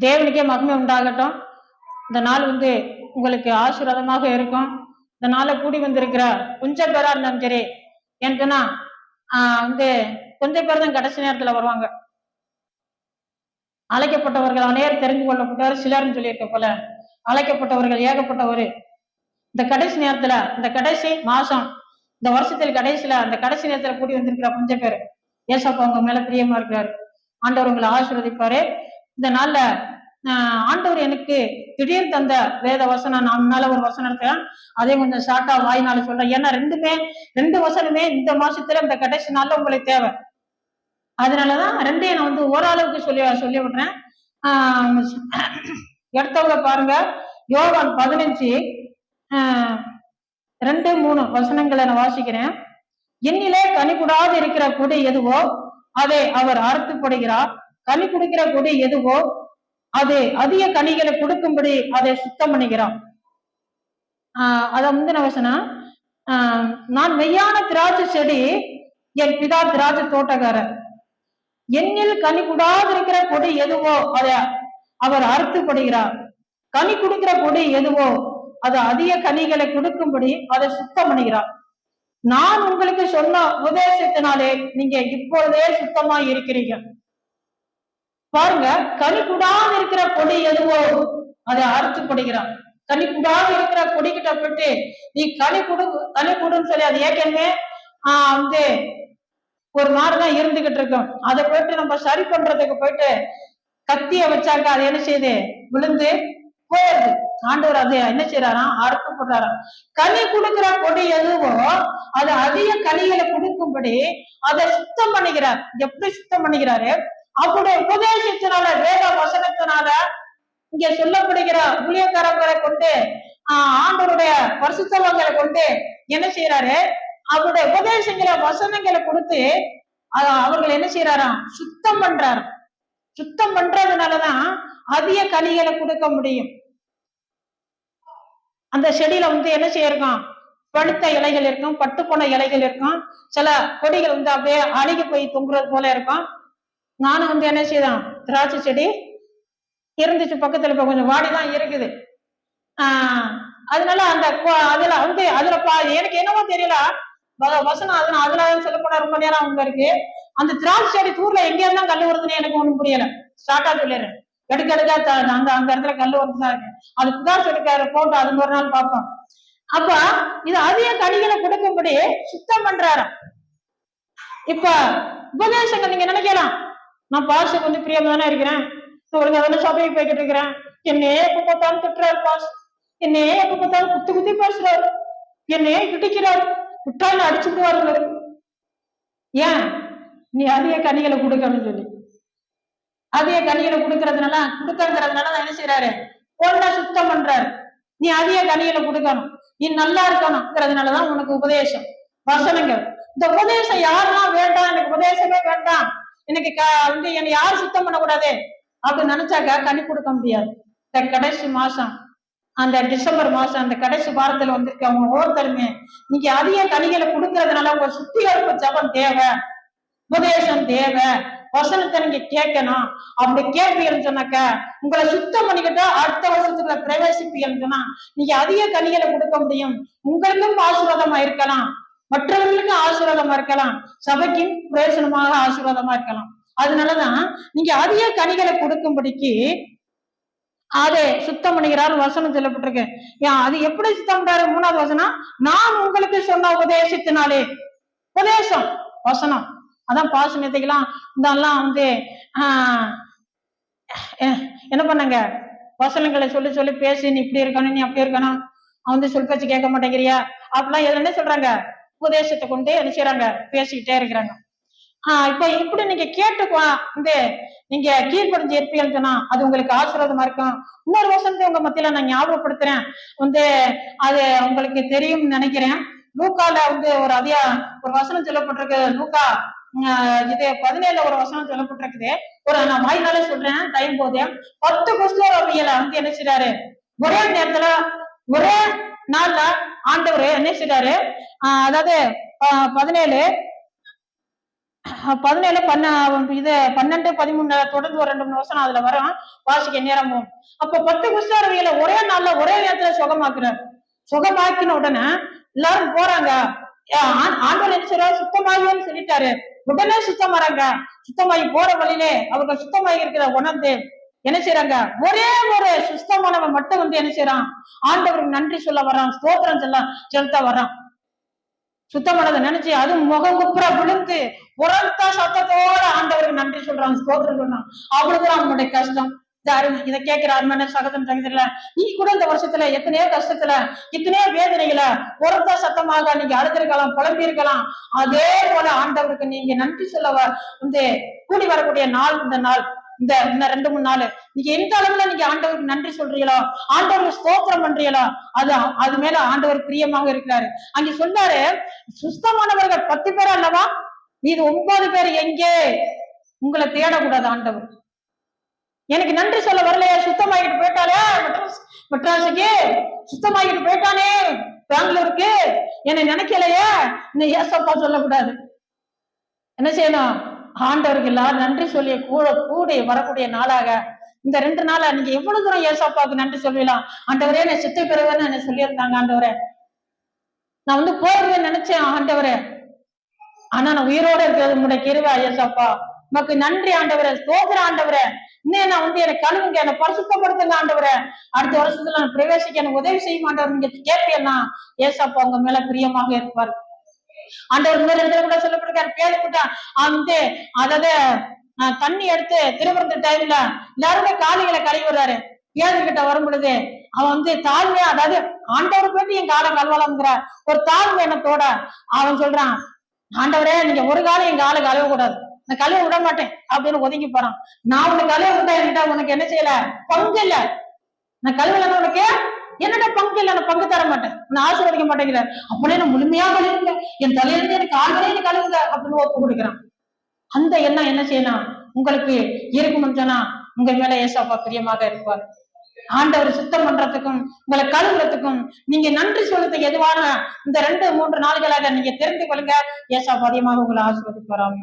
தேவனுக்கே மகிமை உண்டாகட்டும். இந்த நாள் வந்து உங்களுக்கு ஆசீர்வாதமாக இருக்கும். இந்த நாளை கூடி வந்திருக்கிற கொஞ்சம் பேரா இருந்தாலும் சரி எனக்குன்னா ஆஹ் வந்து கொஞ்சம் பேர் தான் கடைசி நேரத்துல வருவாங்க. அழைக்கப்பட்டவர்கள் அநேர் தெரிந்து கொள்ளப்பட்டவர் சிலர்னு சொல்லியிருக்க போல அழைக்கப்பட்டவர்கள் ஏகப்பட்டவர். இந்த கடைசி நேரத்துல இந்த கடைசி மாசம் இந்த வருஷத்தில் கடைசியில அந்த கடைசி நேரத்துல கூடி வந்திருக்கிற கொஞ்சம் பேர். ஏசப்பா உங்க மேல பிரியமா இருக்கிறாரு. ஆண்டவர் உங்களை ஆசீர்வதிப்பாரு. இந்த நாள்ல ஆண்டவர் எனக்கு திடீர் தந்த வேத வசனம் நான் முன்னால ஒரு வசனம் எடுத்தேன் அதே கொஞ்சம் ஷார்ட்டா வாய்னால சொல்றேன். ஏன்னா ரெண்டுமே ரெண்டு வசனமே இந்த மாசத்துல இந்த கடைசி நாள்ல உங்களுக்கு தேவை. அதனாலதான் ரெண்டையும் நான் வந்து ஓரளவுக்கு சொல்லி சொல்லி விடுறேன் எடுத்தவங்க பாருங்க. யோகான் பதினஞ்சு ரெண்டு மூணு வசனங்களை நான் வாசிக்கிறேன். என்னிலே கனி இருக்கிற கொடி எதுவோ அதை அவர் அறுத்துப்படுகிறார். கனி குடிக்கிற கொடி எதுவோ அது அதிக கனிகளை கொடுக்கும்படி அதை சுத்தம் பண்ணுகிறான். ஆஹ் அத முந்தின வசனம்? ஆஹ் நான் மெய்யான திராட்சை செடி என் பிதா திராட்சை தோட்டக்காரர். என்னில் கனி கூடாதிருக்கிற கொடி எதுவோ அதை அவர் அறுத்துப்படுகிறார். கனி கொடுக்கிற கொடி எதுவோ அது அதிக கனிகளை கொடுக்கும்படி அதை சுத்தம் பண்ணுகிறார். நான் உங்களுக்கு சொன்ன உபதேசத்தினாலே நீங்க இப்பொழுதே சுத்தமா இருக்கிறீங்க பாருங்க கனி கூடாது இருக்கிற கொடி எதுவோ? அதை அறுத்து கனி கூடாது இருக்கிற கொடி கிட்ட போயிட்டு நீ கனி கொடு கனி கொடுன்னு சொல்லி அது ஏற்கனவே ஆஹ் வந்து ஒரு மாதிரிதான் இருந்துகிட்டு இருக்கும். அதை போயிட்டு நம்ம சரி பண்றதுக்கு போயிட்டு கத்திய வச்சாக்க அது என்ன செய்யுது? விழுந்து போயிடுது ஆண்டவர் அது என்ன செய்யறாராம் அறுத்து போடுறாராம். கனி கொடுக்கிற கொடி எதுவோ அது அதிக கனிகளை கொடுக்கும்படி அதை சுத்தம் பண்ணுகிறார் எப்படி சுத்தம் பண்ணுகிறாரு அவருடைய உபதேசத்தினால வேத வசனத்தினால இங்க சொல்லப்படுகிற ஊழியக்காரங்களை கொண்டு ஆஹ் ஆண்டவருடைய பரிசுத்தவங்களை கொண்டு என்ன செய்யறாரு அவருடைய உபதேசங்களை வசனங்களை கொடுத்து அவர்கள் என்ன செய்யறாராம் சுத்தம் பண்றாரு சுத்தம் பண்றதுனாலதான் அதிக கனிகளை கொடுக்க முடியும். அந்த செடியில வந்து என்ன செய்யறோம் பழுத்த இலைகள் இருக்கும் பட்டுப்போன இலைகள் இருக்கும். சில கொடிகள் வந்து அப்படியே அழுகி போய் தொங்குறது போல இருக்கும். நானும் வந்து என்ன செய்தான்? திராட்சை செடி இருந்துச்சு பக்கத்துல இப்ப கொஞ்சம் வாடிதான் இருக்குது. ஆஹ் அதனால அந்த அதுல வந்து அதுல பா- எனக்கு என்னமோ தெரியல. வசனம் அதனால அதுல சொல்லப்பட ரொம்ப நேரம் அவங்க இருக்கு அந்த திராட்சை செடி தூர்ல எங்க இருந்தா கல் வருதுன்னு எனக்கு ஒண்ணும் புரியல. ஸ்டார்டா சொல்லிடுறேன். எடுக்க எடுக்க த- அந்த அந்த இடத்துல கல் வருதுதான் இருக்கு. அது புகார் எடுக்கிற போட்டு அது ஒரு நாள் பார்ப்போம். அப்ப இது அதிக கனிகளை கொடுக்கும்படி சுத்தம் பண்றாரு இப்ப உபதேசங்கள் நீங்க நினைக்கலாம். நான் பாஸ் கொஞ்சம் பிரியமா தானே இருக்கிறேன் ஒழுங்கா தானே ஷாப்பிங் போய்கிட்டு இருக்கிறேன்? என்னையே எப்ப பார்த்தாலும் திட்டுறாரு பாஸ் என்னையே எப்ப பார்த்தாலும் குத்தி குத்தி பேசுறாரு. என்னையே இடிக்கிறாரு. விட்டாலும் அடிச்சு விடுவாரு ஏன்? நீ அதிக கனிகளை கொடுக்கணும்னு சொல்லி. அதிக கனிகளை கொடுக்கறதுனால கொடுக்கறதுனால என்ன செய்யறாரு ஒன்னா சுத்தம் பண்றாரு. நீ அதிக கனிகளை கொடுக்கணும். நீ நல்லா இருக்கணும்ங்கிறதுனாலதான் உனக்கு உபதேசம். வசனங்கள். இந்த உபதேசம் யாரெல்லாம் வேண்டாம்? எனக்கு உபதேசமே வேண்டாம். எனக்கு வந்து என்னை யாரும் சுத்தம் பண்ணக்கூடாது அப்படின்னு நினைச்சாக்கா கனி கொடுக்க முடியாது. இந்த கடைசி மாசம் அந்த டிசம்பர் மாசம் அந்த கடைசி வாரத்துல வந்திருக்க அவங்க ஒவ்வொருத்தருமே நீங்க அதிக கனிகளை கொடுக்கறதுனால உங்க சுத்திகரிப்பு ஜபம் தேவை உபதேசம் தேவை வசனத்தை நீங்க கேட்கணும். அப்படி கேட்பீங்கன்னு சொன்னாக்க உங்களை சுத்தம் பண்ணிக்கிட்டா அடுத்த வருஷத்துக்குள்ள பிரவேசிப்பீங்கன்னு சொன்னா நீங்க அதிக கனிகளை கொடுக்க முடியும். உங்களுக்கும் ஆசீர்வாதமா இருக்கலாம். மற்றவர்களுக்கும் ஆசீர்வாதமா இருக்கலாம். சபைக்கும் பிரயோஜனமாக ஆசீர்வாதமா இருக்கலாம். அதனாலதான் நீங்க அதிக கனிகளை கொடுக்கும்படிக்கு அதை சுத்தம் பண்ணுகிறார் வசனம் சொல்லப்பட்டிருக்கு. அது எப்படி சுத்தம் பண்றாரு? மூணாவது வசனம் நான் உங்களுக்கு சொன்ன உபதேசத்தினாலே. உபதேசம் வசனம். அதான் பாசனத்துக்கெல்லாம் இதெல்லாம் வந்து ஆஹ் எ- என்ன பண்ணாங்க? வசனங்களை சொல்லி சொல்லி பேசி நீ இப்படி இருக்கணும் நீ அப்படி இருக்கணும். அவன் வந்து சொல் பேச்சு கேட்க மாட்டேங்கிறியா? அப்படிலாம் எதுல என்ன சொல்றாங்க? உபதேசத்தை கொண்டு என்ன செய்றாங்க? பேசிக்கிட்டே இருக்கிறாங்க. ஆஹ் இப்போ இப்படி நீங்க கேட்டு இந்த வந்து நீங்க கீழ்படிஞ்சு இருப்பீங்கன்னு சொன்னா அது உங்களுக்கு ஆசீர்வாதமா இருக்கும். இன்னொரு வசனத்தை உங்க மத்தியில நான் ஞாபகப்படுத்துறேன். வந்து அது உங்களுக்கு தெரியும்னு நினைக்கிறேன். லூக்கால வந்து ஒரு அதிக ஒரு வசனம் சொல்லப்பட்டிருக்கு. லூக்கா இது பதினேழுல ஒரு வசனம் சொல்லப்பட்டிருக்குது. ஒரு நான் வாய்னாலே சொல்றேன் டைம் போதே பத்து குஸ்தோரவியல வந்து என்ன செய்றாரு? ஒரே நேரத்துல ஒரே நாள்ல ஆண்டவர் என்ன செய்றாரு? அதாவது பதினேழு. பதினேழு பண்ண இது பன்னெண்டு பதிமூணு தொடர்ந்து ஒரு ரெண்டு மூணு வருஷம் அதுல வரும் வாசிக்க நேரமும் அப்ப பத்து குஷ்டரோகிகளை ஒரே நாள்ல ஒரே நேரத்துல சுகமாக்குறாரு. சுகமாக்கின உடனே எல்லாரும் போறாங்க. ஆண்டவர் என்ன சொல்றாரு? சொல்லிட்டாரு. உடனே சுத்தமாறாங்க. சுத்தமாகி போற வழியிலே அவங்க சுத்தமாகி இருக்கிற உணர்ந்து என்ன செய்யறாங்க ஒரே ஒரு சுத்தமானவன் மட்டும் வந்து என்ன செய்யறான் ஆண்டவருக்கு நன்றி சொல்ல வர்றான். ஸ்தோத்திரம் சொல்ல செலுத்த வர்றான். சுத்தமானதை நினைச்சு அது முகம் குப்புற விழுந்து உரத்த சத்தத்தோட ஆண்டவருக்கு நன்றி சொல்றான் ஸ்தோத்திரம் சொல்றான். அவ்வளவுதான் அவனுடைய கஷ்டம். இந்த இதை கேட்கிற அருமையான சகதம் சகதில நீ கூட இந்த வருஷத்துல எத்தனையோ கஷ்டத்துல எத்தனையோ வேதனைகளை உரத்த சத்தமாக நீங்க அழுதிருக்கலாம் புலம்பியிருக்கலாம். அதே போல ஆண்டவருக்கு நீங்க நன்றி சொல்ல வந்து கூடி வரக்கூடிய நாள் இந்த நாள். இந்த இன்னும் ரெண்டு மூணு நாள். நீங்க எந்த அளவுல நீங்க ஆண்டவருக்கு நன்றி சொல்றீங்களோ ஆண்டவருக்கு ஸ்தோத்திரம் பண்றீங்களோ அது அது மேல ஆண்டவர் பிரியமாக இருக்கிறாரு. அங்க சொன்னாரு சுத்தமானவர்கள் பத்து பேர் அல்லவா? இது ஒன்பது பேர் எங்கே? உங்களை தேடக்கூடாது ஆண்டவர். எனக்கு நன்றி சொல்ல வரலையே சுத்தமாகிட்டு போயிட்டாலே மெட்ராஸ் மெட்ராஸுக்கு. சுத்தமாகிட்டு போயிட்டானே பெங்களூருக்கு. என்னை நினைக்கலையே இன்னும் ஏசப்பா சொல்லக்கூடாது. என்ன செய்யணும்? ஆண்டவருக்கு எல்லாரும் நன்றி சொல்லி கூட கூட வரக்கூடிய நாளாக. இந்த ரெண்டு நாளா நீங்க எவ்வளவு தூரம் ஏசப்பாவுக்கு நன்றி சொல்லிடலாம் ஆண்டவரே நான் சித்த பிறகுன்னு என்ன சொல்லியிருந்தாங்க ஆண்டவரே. நான் வந்து போறதுன்னு நினைச்சேன் ஆண்டவரே. ஆனா நான் உயிரோட இருக்கிறது உங்களுடைய கிருவா ஏசப்பா. உமக்கு நன்றி ஆண்டவரே. ஸ்தோத்திர ஆண்டவரே. இன்னும் நான் வந்து எனக்கு கழுவுங்க என்னை பரிசுத்தப்படுத்துங்க ஆண்டவரே. அடுத்த வருஷத்துல நான் பிரவேசிக்க எனக்கு உதவி செய்ய மாட்டவர் நீங்க கேட்பீங்கன்னா ஏசப்பா உங்க மேல பிரியமாக இருப்பார். ஆண்டவர் இன்னொரு இடத்துல கூட பேர் பேதப்பட்டா வந்து அதாவது தண்ணி எடுத்து திருமணத்து டைம்ல எல்லாருமே காலிகளை கழுவி விடுறாரு. பேது கிட்ட வரும் பொழுது அவன் வந்து தாழ்மையா அதாவது ஆண்டவர் போயிட்டு என் காலை கழுவலாம்ங்கிற ஒரு தாழ்மை எண்ணத்தோட அவன் சொல்றான் ஆண்டவரே நீங்க ஒரு காலம் என் ஆளு கழுவ கூடாது நான் கழுவ விட மாட்டேன் அப்படின்னு ஒதுங்கி போறான். நான் உனக்கு கழுவ விட்டா என்கிட்ட உனக்கு என்ன செய்யல? பங்கு இல்ல. நான் கழுவலன்னு உனக்கு என்னடா பங்கு இல்ல நான் பங்கு தர மாட்டேன். நான் ஆசீர்வதிக்க மாட்டேங்கிற அப்படியே நான் முழுமையா கழுவுங்க. என் தலையிலிருந்து எனக்கு கால் வரையும் கழுவுங்க அப்படின்னு ஒப்பு கொடுக்குறான். அந்த எண்ணம் என்ன செய்யணும் உங்களுக்கு இருக்கும்னு சொன்னா உங்க மேல ஏசாப்பா பிரியமாக இருப்பார். ஆண்டவர் சுத்தம் பண்றதுக்கும் உங்களை கழுவுறதுக்கும் நீங்க நன்றி சொல்றதுக்கு எதுவான இந்த ரெண்டு மூன்று நாள்களாக நீங்க தெரிந்து கொள்ளுங்க. ஏசாப்பா அதிகமாக உங்களை ஆசீர்வதிப்பாராம்.